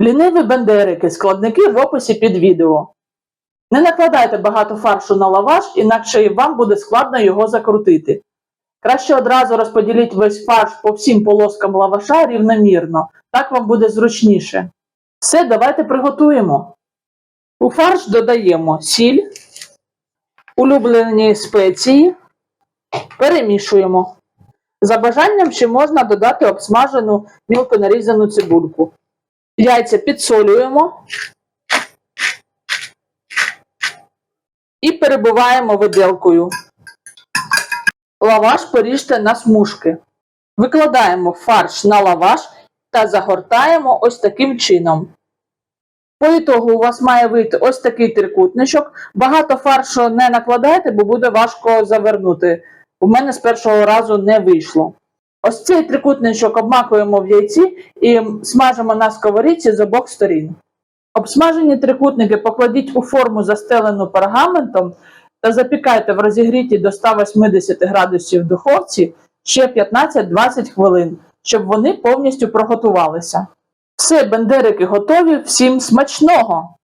Ліниві бендерики, складники в описі під відео. Не накладайте багато фаршу на лаваш, інакше і вам буде складно його закрутити. Краще одразу розподіліть весь фарш по всім полоскам лаваша рівномірно, так вам буде зручніше. Все, давайте приготуємо. У фарш додаємо сіль, улюблені спеції, перемішуємо. За бажанням ще можна додати обсмажену мілко нарізану цибульку. Яйця підсолюємо і перебиваємо виделкою. Лаваш поріжте на смужки. Викладаємо фарш на лаваш та загортаємо ось таким чином. По ітогу у вас має вийти ось такий трикутничок. Багато фаршу не накладайте, бо буде важко завернути. У мене з першого разу не вийшло. Ось цей трикутничок обмакуємо в яйці і смажимо на сковорідці з обох сторін. Обсмажені трикутники покладіть у форму, застелену пергаментом, та запікайте в розігріті до 180 градусів духовці ще 15-20 хвилин, щоб вони повністю проготувалися. Все, бендерики готові, всім смачного!